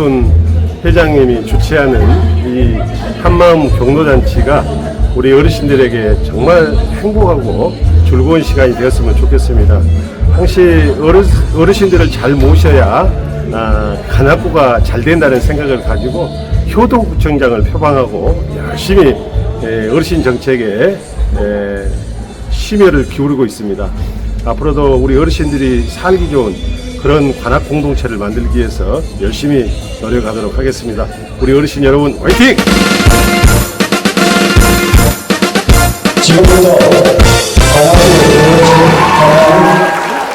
이정순 회장님이 주최하는 이 한마음 경로잔치가 우리 어르신들에게 정말 행복하고 즐거운 시간이 되었으면 좋겠습니다. 항시 어르, 어르신들을 잘 모셔야 아, 간악구가 잘 된다는 생각을 가지고 효도구청장을 표방하고 열심히 에, 어르신 정책에 에, 심혈을 기울이고 있습니다. 앞으로도 우리 어르신들이 살기 좋은 그런 관악 공동체를 만들기 위해서 열심히 노력하도록 하겠습니다. 우리 어르신 여러분 화이팅! 지금부터 관악구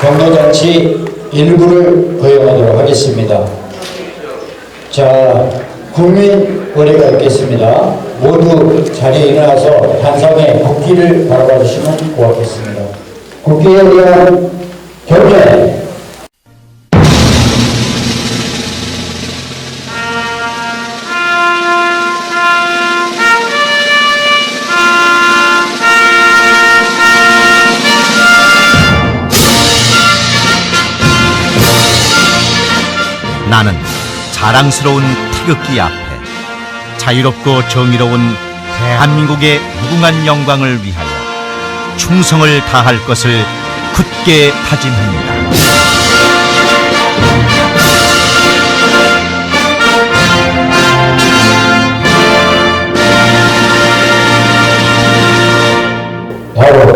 경로잔치 일부를 거행하도록 하겠습니다. 자, 국민 의례가 있겠습니다. 모두 자리에 일어나서 단상에 국기를 바라봐 주시면 고맙겠습니다. 국기에 대한 경례 나는 자랑스러운 태극기 앞에 자유롭고 정의로운 대한민국의 무궁한 영광을 위하여 충성을 다할 것을 굳게 다짐합니다. 바로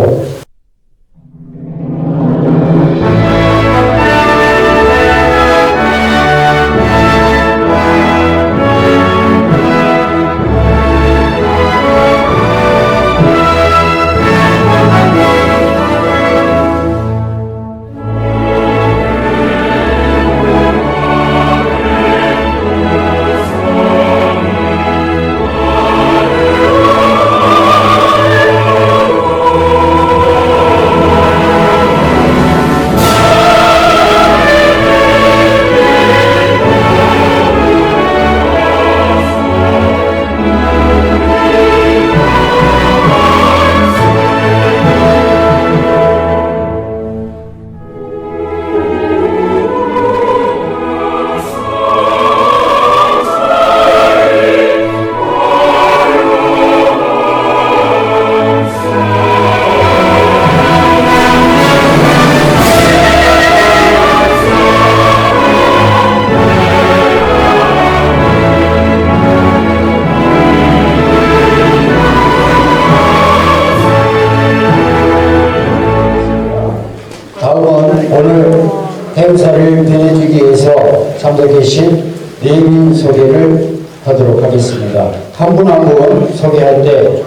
참석해주신 네분 소개를 하도록 하겠습니다. 한 분 한 분 소개할 때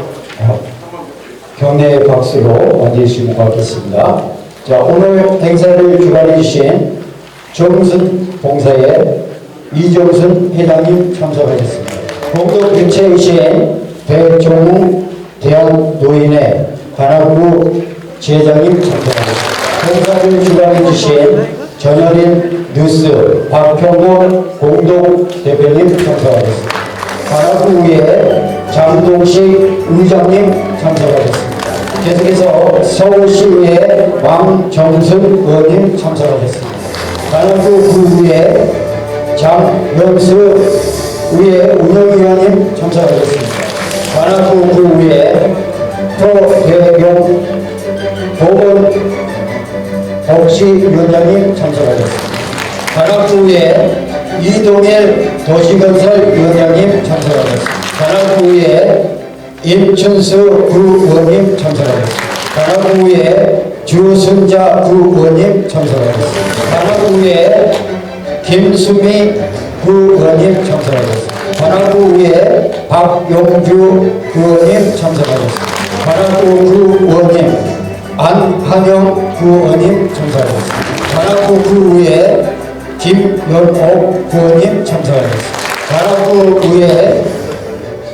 경례의 박수로 맞이해주시면 고맙겠습니다. 자, 오늘 행사를 주관해 주신 정순 봉사의 이정순 회장님 참석하셨습니다. 공동 개최이신 배종웅 대한노인의 관악구 지회장님 참석하셨습니다. 행사를 주관해 주신 전현인 뉴스 박형호 공동 대표님 참석하셨습니다. 관악구의 장동식 의장님 참석하셨습니다. 계속해서 서울시의회 왕정순 의원님 참석하셨습니다. 관악구 구의회 장명수 의회 운영위원님 참석하셨습니다. 관악구 구의회 토대경 보건 복지위원장님 참석하셨습니다. 관악구의 이동일 도시건설 위원장님 참석하셨습니다. 관악구의 임춘수 구의원님 참석하셨습니다. 관악구의 주순자 구의원님 참석하셨습니다. 관악구의 김수미 구의원님 참석하셨습니다. 관악구의 박용주 구의원님 참석하셨습니다. 관악구 구의원님 안한영 구의원님 참석하셨습니다. 관악구 구의회 김연옥 구의원님 참석하셨습니다. 관악구 의회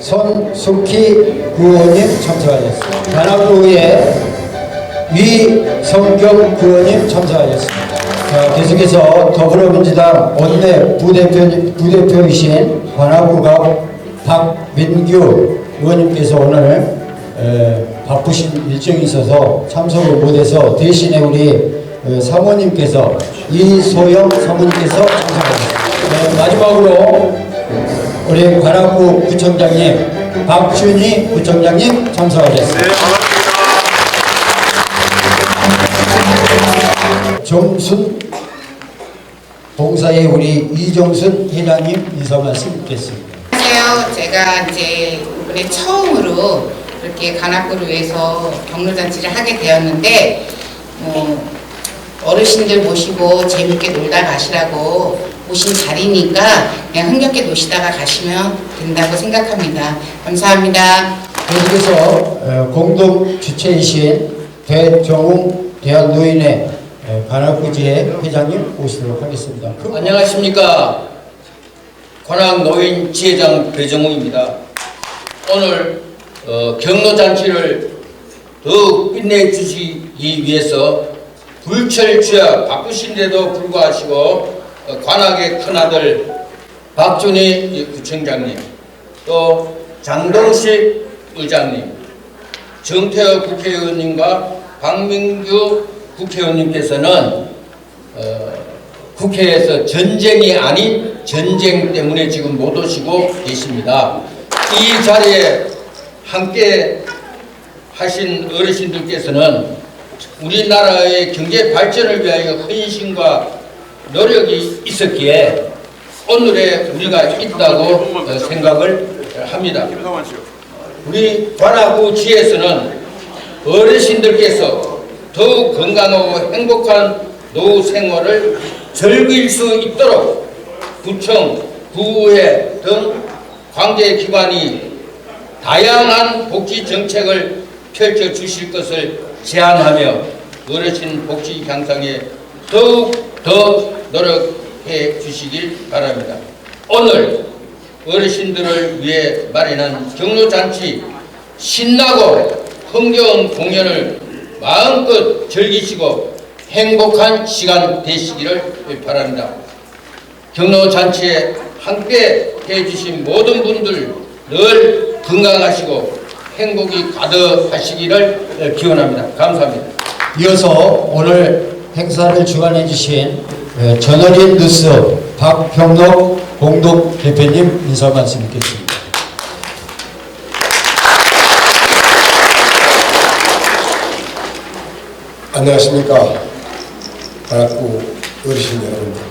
손숙희 구의원님 참석하셨습니다. 관악구 의회 위성경 구의원님 참석하셨습니다. 자, 계속해서 더불어민주당 원내 부대표, 부대표이신 관악구갑 박민규 의원님께서 오늘 에, 바쁘신 일정이 있어서 참석을 못해서 대신에 우리 어, 사모님께서 이소영 사모님께서 참석하셨습니다. 네, 자, 마지막으로 우리 관악구 구청장님 박준희 구청장님 참석하셨습니다. 네, 반갑습니다. 정순 봉사의 우리 이정순 회장님 인사 말씀 듣겠습니다. 안녕하세요. 제가 이제 이번에 처음으로 이렇게 관악구를 위해서 경로잔치를 하게 되었는데 뭐 어르신들 모시고 재밌게 놀다 가시라고 오신 자리니까 그냥 흥겹게 노시다가 가시면 된다고 생각합니다. 감사합니다. 계속해서 어, 공동 주최이신 대정웅 대한노인회 어, 관악구지회 회장님 오시도록 하겠습니다. 안녕하십니까. 관악 노인 지회장 배정웅입니다. 오늘 어, 경로잔치를 더욱 끝내주시기 위해서 불철주야 바쁘신데도 불구하시고 어, 관악의 큰아들 박준희 구청장님 또 장동식 의장님 정태호 국회의원님과 박민규 국회의원님께서는 어, 국회에서 전쟁이 아닌 전쟁 때문에 지금 못 오시고 계십니다. 이 자리에 함께 하신 어르신들께서는 우리나라의 경제 발전을 위하여 헌신과 노력이 있었기에 오늘의 우리가 있다고 어, 생각을 합니다. 우리 관악구 지에서는 어르신들께서 더욱 건강하고 행복한 노후 생활을 즐길 수 있도록 구청, 구의회 등 관계기관이 다양한 복지 정책을 펼쳐 주실 것을 제안하며 어르신 복지 향상에 더욱 더 노력해 주시길 바랍니다. 오늘 어르신들을 위해 마련한 경로잔치 신나고 흥겨운 공연을 마음껏 즐기시고 행복한 시간 되시기를 바랍니다. 경로잔치에 함께 해주신 모든 분들 늘 건강하시고 행복이 가득하시기를 기원합니다. 감사합니다. 이어서 오늘 행사를 주관해 주신 어, 전어린 뉴스 박평록 공동 대표님 인사 말씀 듣겠습니다. 안녕하십니까. 가락구 어르신 여러분들.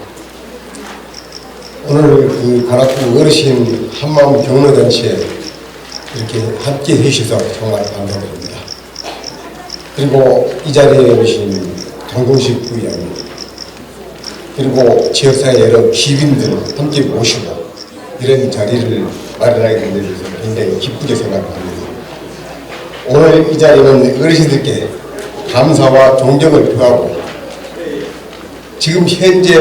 오늘 그 가락구 어르신 한마음 경로잔치에 이렇게 함께 해주셔서 정말 감사드립니다. 그리고 이 자리에 오신 정동식 부위원님, 그리고 지역사회 여러 기빈들 함께 모시고 이런 자리를 마련하게 된데 대해서 굉장히 기쁘게 생각합니다. 오늘 이 자리는 어르신들께 감사와 존경을 표하고 지금 현재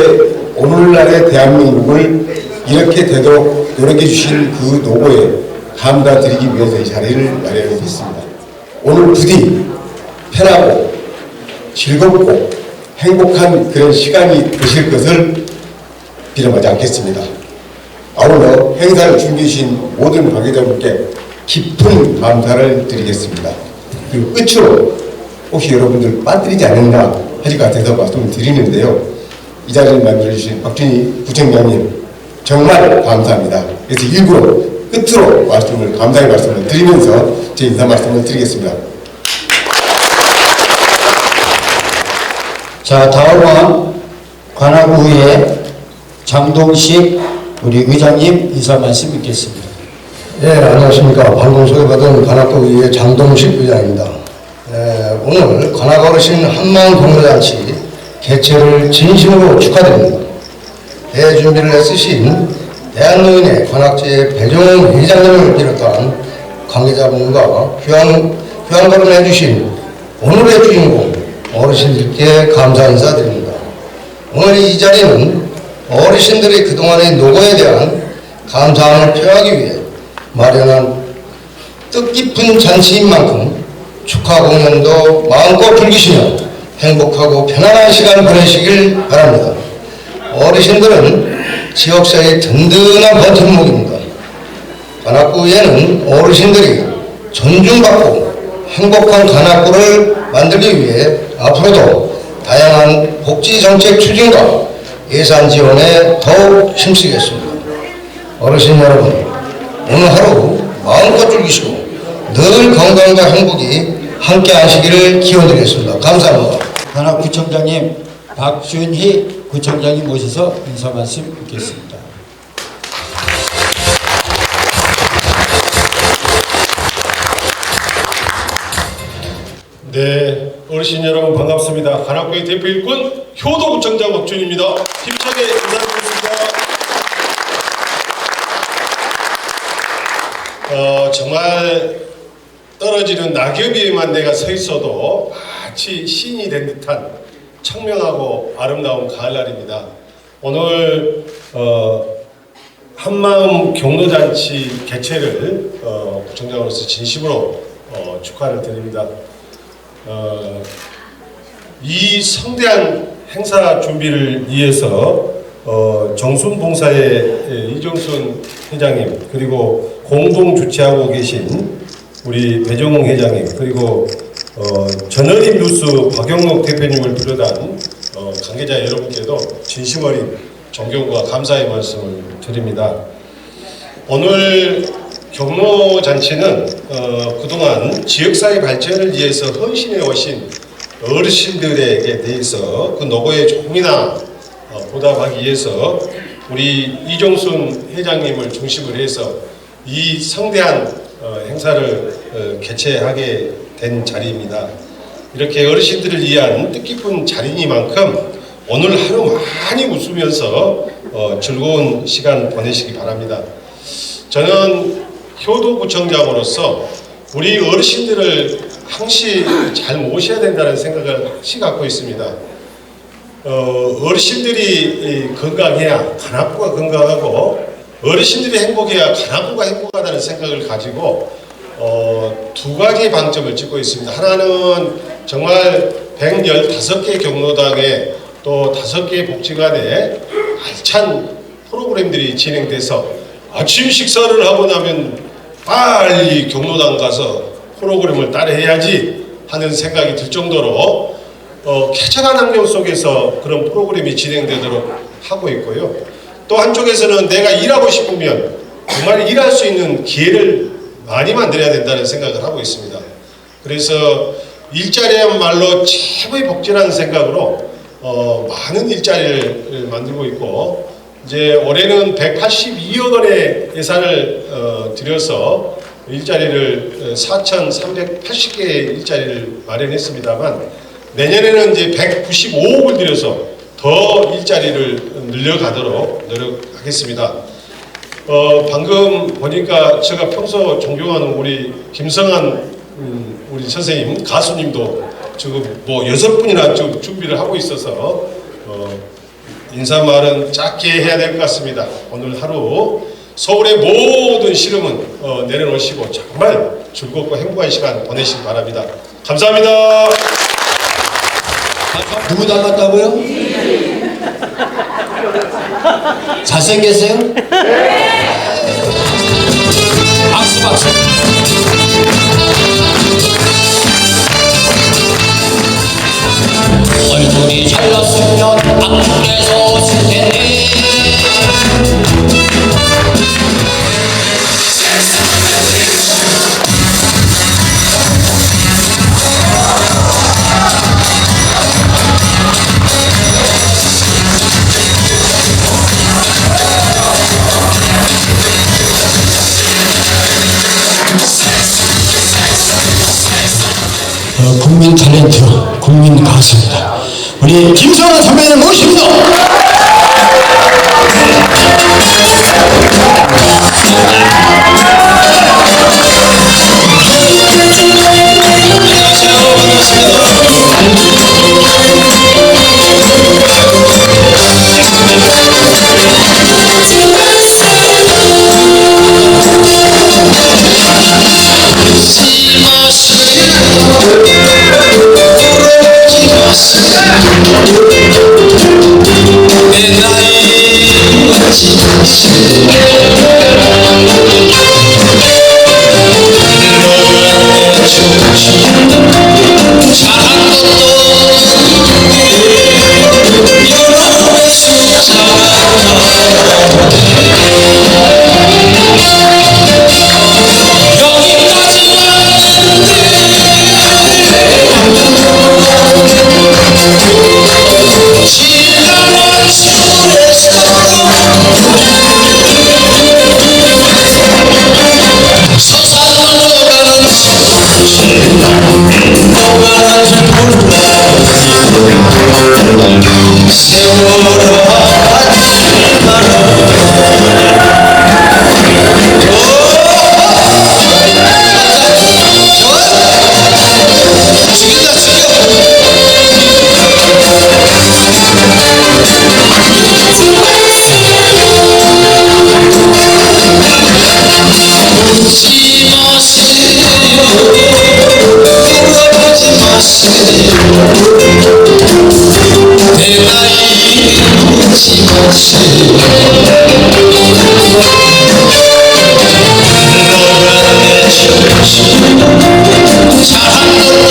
오늘날의 대한민국을 이렇게 되도록 노력해 주신 그 노고에 감사드리기 위해서 이 자리를 마련했습니다. 오늘 부디 편하고 즐겁고 행복한 그런 시간이 되실 것을 비람하지 않겠습니다. 아울러 행사를 준비해 주신 모든 관계자분께 깊은 감사를 드리겠습니다. 그리고 끝으로 혹시 여러분들 빠뜨리지 않는다 하실 것 같아서 말씀을 드리는데요. 이 자리를 만들어주신 박준희 구청장님 정말 감사합니다. 그래서 일부러 끝으로 말씀을 감사의 말씀을 드리면서 제 인사 말씀을 드리겠습니다. 자 다음은 관악구의 장동식 우리 의장님 인사 말씀 듣겠습니다. 예, 안녕하십니까. 방금 소개받은 관악구의회 장동식 의장입니다. 예, 오늘 관악 어르신 한마음 공로잔치 개최를 진심으로 축하드립니다. 대준비를 애쓰신 대한노인회 관악지회 배종훈 회장님을 비롯한 관계자분과 휴양, 휴양걸음 해주신 오늘의 주인공 어르신들께 감사 인사드립니다. 오늘 이 자리는 어르신들의 그동안의 노고에 대한 감사함을 표하기 위해 마련한 뜻깊은 잔치인 만큼 축하 공연도 마음껏 즐기시며 행복하고 편안한 시간 보내시길 바랍니다. 어르신들은 지역사회의 든든한 버팀목입니다. 관악구에는 어르신들이 존중받고 행복한 관악구를 만들기 위해 앞으로도 다양한 복지 정책 추진과 예산 지원에 더욱 힘쓰겠습니다. 어르신 여러분, 오늘 하루 마음껏 즐기시고 늘 건강과 행복이 함께 하시기를 기원드리겠습니다. 감사합니다. 관악구청장님 박준희 구청장님 모셔서 인사 말씀 듣겠습니다. 네, 어르신 여러분 반갑습니다. 관악구의 대표 일꾼 효도구청장 박준입니다. 힘차게 인사드리겠습니다. 어, 정말 떨어지는 낙엽 위에만 내가 서 있어도 마치 신이 된 듯한 청명하고 아름다운 가을날입니다. 오늘 어, 한마음 경로잔치 개최를 어, 구청장으로서 진심으로 어, 축하를 드립니다. 어, 이 성대한 행사 준비를 위해서 어, 정순봉사의 예, 이정순 회장님 그리고 공동 주최하고 계신 우리 배정웅 회장님 그리고 어, 전어림 뉴스 박영록 대표님을 비롯한 어, 관계자 여러분께도 진심 어린 존경과 감사의 말씀을 드립니다. 오늘 경로 잔치는 어, 그동안 지역사회 발전을 위해서 헌신해 오신 어르신들에게 대해서 그 노고에 조금이나 어, 보답하기 위해서 우리 이종순 회장님을 중심으로 해서 이 성대한 어, 행사를 어, 개최하게 된 자리입니다. 이렇게 어르신들을 위한 뜻깊은 자리니만큼 오늘 하루 많이 웃으면서 어, 즐거운 시간 보내시기 바랍니다. 저는 효도구청장으로서 우리 어르신들을 항시 잘 모셔야 된다는 생각을 항시 갖고 있습니다. 어, 어르신들이 이, 건강해야 간악구가 건강하고 어르신들이 행복해야 간악구가 행복하다는 생각을 가지고 어, 두 가지 방점을 찍고 있습니다. 하나는 정말 115개 경로당에 또 5개 복지관에 알찬 프로그램들이 진행돼서 아침 식사를 하고 나면 빨리 경로당 가서 프로그램을 따라해야지 하는 생각이 들 정도로 어, 쾌적한 환경 속에서 그런 프로그램이 진행되도록 하고 있고요. 또 한쪽에서는 내가 일하고 싶으면 정말 일할 수 있는 기회를 많이 만들어야 된다는 생각을 하고 있습니다. 그래서 일자리야말로 최고의 복지라는 생각으로 어, 많은 일자리를 만들고 있고 이제 올해는 182억 원의 예산을 어, 들여서 일자리를 4,380개의 일자리를 마련했습니다만 내년에는 이제 195억을 들여서 더 일자리를 늘려가도록 노력하겠습니다. 어, 방금 보니까 제가 평소 존경하는 우리 김성한 음, 우리 선생님 가수님도 지금 뭐 여섯 분이나 지금 준비를 하고 있어서 어, 인사말은 짧게 해야 될 것 같습니다. 오늘 하루 서울의 모든 시름은 어, 내려놓으시고 정말 즐겁고 행복한 시간 보내시기 바랍니다. 감사합니다. 누구 닮았다고요? 잘생겼어요? 박 앵콜 안 하셔도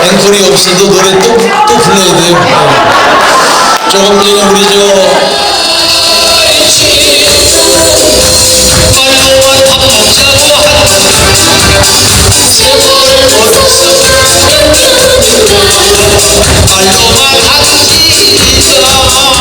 앵콜이 없어도 노래 또, 또 불러야 돼요. 네. 조금 전에 우리 저 I know my heart is love.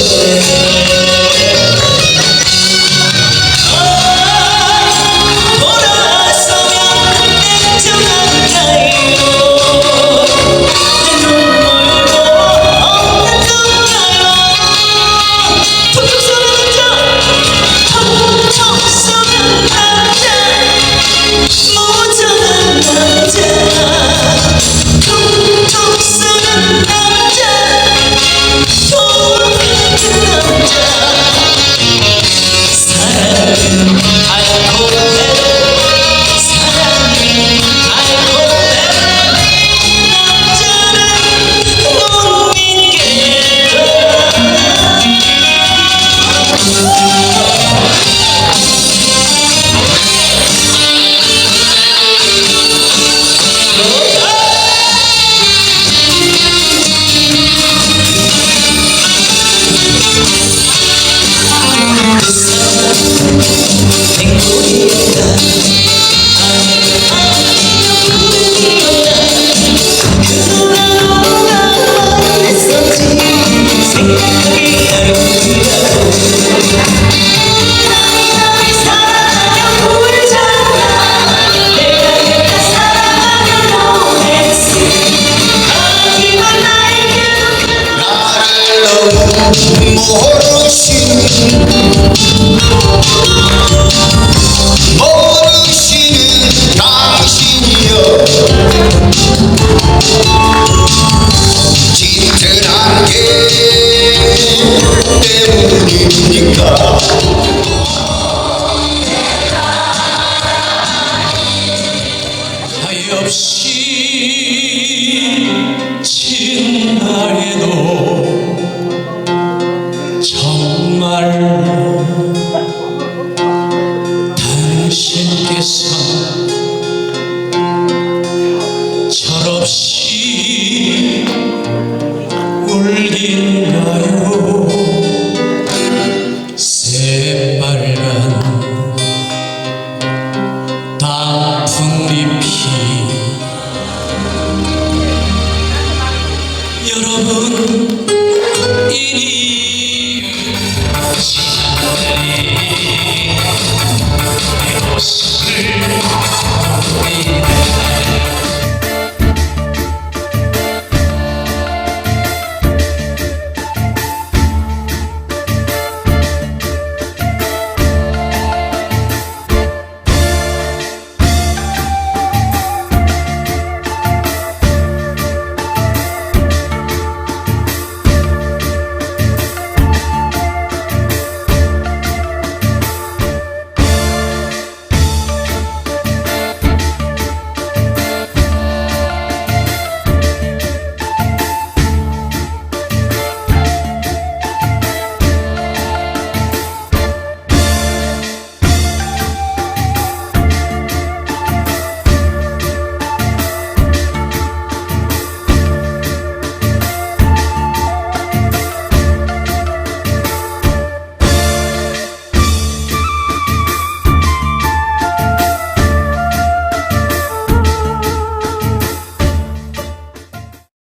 し мого році. Reading by